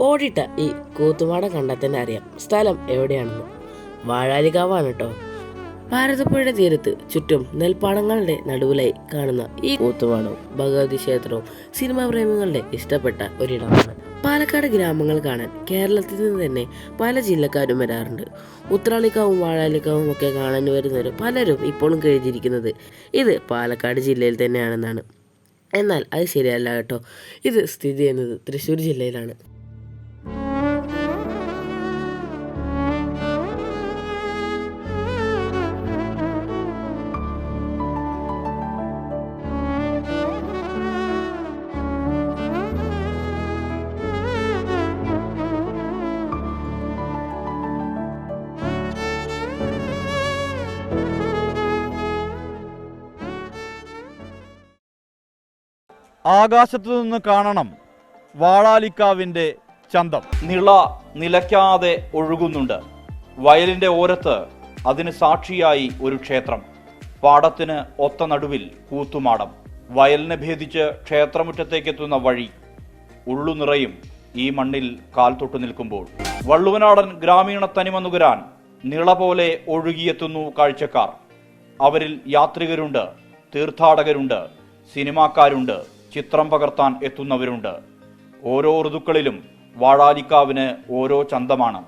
ഓടിട്ട ഈ കൂത്തുപാട കണ്ടെത്തന്നെ അറിയാം. സ്ഥലം എവിടെയാണെന്ന്. വാഴാലികാവാണ് കേട്ടോ ഭാരതപ്പുഴയുടെ തീരത്ത് ചുറ്റും നെൽപ്പാടങ്ങളുടെ നടുവിലായി കാണുന്ന ഈ കൂത്തുപാടവും ഭഗവതി ക്ഷേത്രവും സിനിമാ പ്രേമികളുടെ ഇഷ്ടപ്പെട്ട ഒരിടമാണ്. പാലക്കാട് ഗ്രാമങ്ങൾ കാണാൻ കേരളത്തിൽ നിന്ന് തന്നെ പല ജില്ലക്കാരും വരാറുണ്ട്. ഉത്രാളിക്കാവും വാഴാലിക്കാവും ഒക്കെ കാണാൻ വരുന്നവർ പലരും ഇപ്പോഴും കഴിഞ്ഞിരിക്കുന്നത് ഇത് പാലക്കാട് ജില്ലയിൽ തന്നെയാണെന്നാണ്. എന്നാൽ അത് ശരിയല്ല കേട്ടോ. ഇത് സ്ഥിതി ചെയ്യുന്നത് തൃശ്ശൂർ ജില്ലയിലാണ്. ആകാശത്തു നിന്ന് കാണണം വാളാലിക്കാവിന്റെ ചന്തം. നിള നിലയ്ക്കാതെ ഒഴുകുന്നുണ്ട്. വയലിന്റെ ഓരത്ത് അതിന് സാക്ഷിയായി ഒരു ക്ഷേത്രം. പാടത്തിന് ഒത്ത നടുവിൽ കൂത്തുമാടം. വയലിനെ ഭേദിച്ച് ക്ഷേത്രമുറ്റത്തേക്കെത്തുന്ന വഴി. ഉള്ളു നിറയും ഈ മണ്ണിൽ കാൽ തൊട്ടു നിൽക്കുമ്പോൾ. വള്ളുവനാടൻ ഗ്രാമീണ തനിമ നുകരാൻ നിള പോലെ ഒഴുകിയെത്തുന്നു കാഴ്ചക്കാർ. അവരിൽ യാത്രികരുണ്ട് തീർത്ഥാടകരുണ്ട് സിനിമാക്കാരുണ്ട് ചിത്രം പകർത്താൻ എത്തുന്നവരുണ്ട്. ഓരോ ഋതുക്കളിലും വാഴാലിക്കാവിന് ഓരോ ചന്തമാണ്.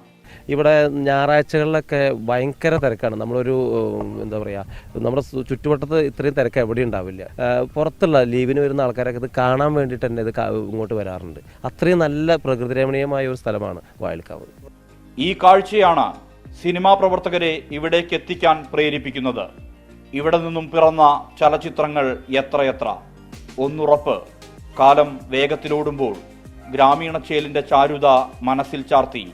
ഇവിടെ ഞായറാഴ്ചകളിലൊക്കെ ഭയങ്കര തിരക്കാണ്. നമ്മളൊരു എന്താ പറയുക നമ്മുടെ ചുറ്റുവട്ടത്ത് ഇത്രയും തിരക്ക് എവിടെ ഉണ്ടാവില്ല. പുറത്തുള്ള ലീവിന് വരുന്ന ആൾക്കാരൊക്കെ ഇത് കാണാൻ വേണ്ടിയിട്ട് തന്നെ ഇത് ഇങ്ങോട്ട് വരാറുണ്ട്. അത്രയും നല്ല പ്രകൃതി രമണീയമായ ഒരു സ്ഥലമാണ് വയൽക്കാവ് ഈ കാഴ്ചയാണ് സിനിമാ പ്രവർത്തകരെ ഇവിടേക്ക് എത്തിക്കാൻ പ്രേരിപ്പിക്കുന്നത്. ഇവിടെ നിന്നും പിറന്ന ചലച്ചിത്രങ്ങൾ എത്രയെത്ര? ഒന്നുറപ്പ്. കാലം വേഗത്തിലോടുമ്പോൾ ഗ്രാമീണ ചേലിന്റെ ചാരുത മനസ്സിൽ ചാർത്തി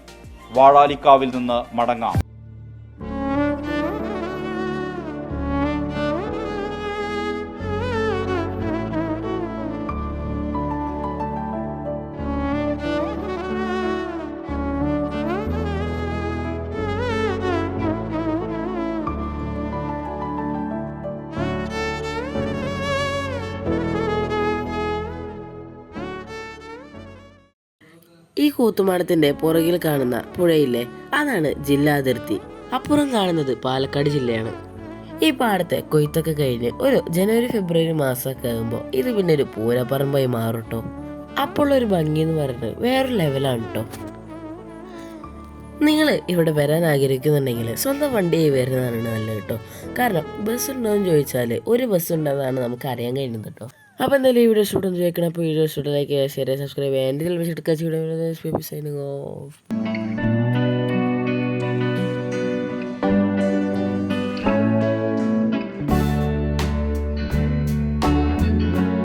വാഴാലിക്കാവിൽ നിന്ന് മടങ്ങാം. ഈ കൂത്തുമാടത്തിന്റെ പുറകിൽ കാണുന്ന പുഴയില്ലേ? അതാണ് ജില്ലാ അതിർത്തി. അപ്പുറം കാണുന്നത് പാലക്കാട് ജില്ലയാണ്. ഈ പാടത്തെ കൊയ്ത്തൊക്കെ കഴിഞ്ഞ് ഒരു ജനുവരി ഫെബ്രുവരി മാസമൊക്കെ ആകുമ്പോൾ ഇത് പിന്നെ ഒരു പൂരപ്പറമ്പായി മാറട്ടോ. അപ്പോൾ ഒരു ഭംഗി എന്ന് പറയുന്നത് വേറൊരു ലെവലാണ് കേട്ടോ നിങ്ങൾ ഇവിടെ വരാൻ ആഗ്രഹിക്കുന്നുണ്ടെങ്കിൽ സ്വന്തം വണ്ടിയായി വരുന്നതാണ് നല്ലത് കേട്ടോ കാരണം ബസ് ഉണ്ടോ എന്ന് ചോദിച്ചാൽ ഒരു ബസ് ഉണ്ടെന്നാണ് നമുക്ക് അറിയാൻ കഴിയുന്നത് കേട്ടോ അപ്പോൾ എന്തായാലും ഈ വീഡിയോ ഷൂട്ട് ഒന്ന് ചോദിക്കണം അപ്പോൾ video shoot like share subscribe ചെയ്യാൻ. എന്റെ ചില വിഷയം എടുക്കാൻ ഓഫ്